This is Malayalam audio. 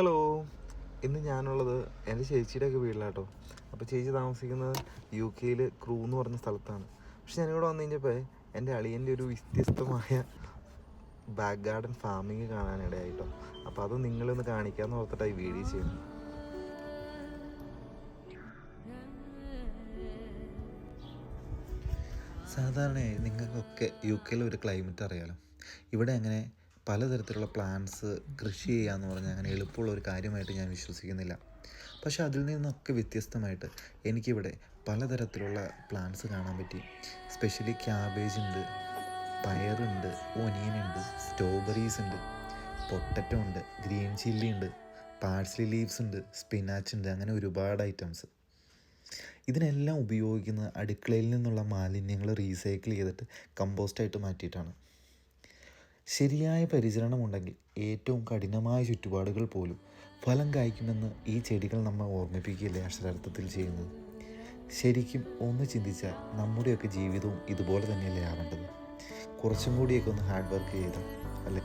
ഹലോ. ഇന്ന് ഞാനുള്ളത് എന്റെ ചേച്ചിയുടെ ഒക്കെ വീട്ടിലാട്ടോ. അപ്പോൾ ചേച്ചി താമസിക്കുന്നത് യു കെയിൽ ക്രൂ എന്ന് പറഞ്ഞ സ്ഥലത്താണ്. പക്ഷെ ഞാനിവിടെ വന്നു കഴിഞ്ഞപ്പോൾ എന്റെ അളിയന്റെ ഒരു വ്യത്യസ്തമായ ബാക്ക് ഗാർഡൻ ഫാമിങ് കാണാനിടയായിട്ടോ അപ്പോൾ അത് നിങ്ങളൊന്ന് കാണിക്കാമെന്ന് ഓർത്തിട്ടാണ് ഈ വീഡിയോ ചെയ്യുന്നത്. സാധാരണയായി നിങ്ങൾക്കൊക്കെ യു കെയിൽ ഒരു ക്ലൈമറ്റ് അറിയാലോ. ഇവിടെ അങ്ങനെ പലതരത്തിലുള്ള പ്ലാന്റ്സ് കൃഷി ചെയ്യുക എന്ന് പറഞ്ഞാൽ അങ്ങനെ എളുപ്പമുള്ള ഒരു കാര്യമായിട്ട് ഞാൻ വിശ്വസിക്കുന്നില്ല. പക്ഷേ അതിൽ നിന്നൊക്കെ വ്യത്യസ്തമായിട്ട് എനിക്കിവിടെ പലതരത്തിലുള്ള പ്ലാന്റ്സ് കാണാൻ പറ്റി. സ്പെഷ്യലി ക്യാബേജ് ഉണ്ട് പയറുണ്ട് ഒനിയനുണ്ട് സ്ട്രോബെറീസ് ഉണ്ട് പൊട്ടറ്റോ ഉണ്ട് ഗ്രീൻ ചില്ലി ഉണ്ട് പാഴ്സ്ലി ലീവ്സ് ഉണ്ട് സ്പിനാച്ച് ഉണ്ട് അങ്ങനെ ഒരുപാട് ഐറ്റംസ് ഇതിനെല്ലാം ഉപയോഗിക്കുന്ന അടുക്കളയിൽ നിന്നുള്ള മാലിന്യങ്ങൾ റീസൈക്കിൾ ചെയ്തിട്ട് കമ്പോസ്റ്റായിട്ട് മാറ്റിയിട്ടാണ്. ശരിയായ പരിചരണമുണ്ടെങ്കിൽ ഏറ്റവും കഠിനമായ ചുറ്റുപാടുകൾ പോലും ഫലം കായ്ക്കുമെന്ന് ഈ ചെടികൾ നമ്മെ ഓർമ്മിപ്പിക്കുകയല്ലേ അക്ഷരാർത്ഥത്തിൽ ചെയ്യുന്നത്? ശരിക്കും ഒന്ന് ചിന്തിച്ചാൽ നമ്മുടെയൊക്കെ ജീവിതവും ഇതുപോലെ തന്നെയല്ലേ ആവേണ്ടത്. കുറച്ചും കൂടിയൊക്കെ ഒന്ന് ഹാർഡ് വർക്ക് ചെയ്താൽ അല്ലെ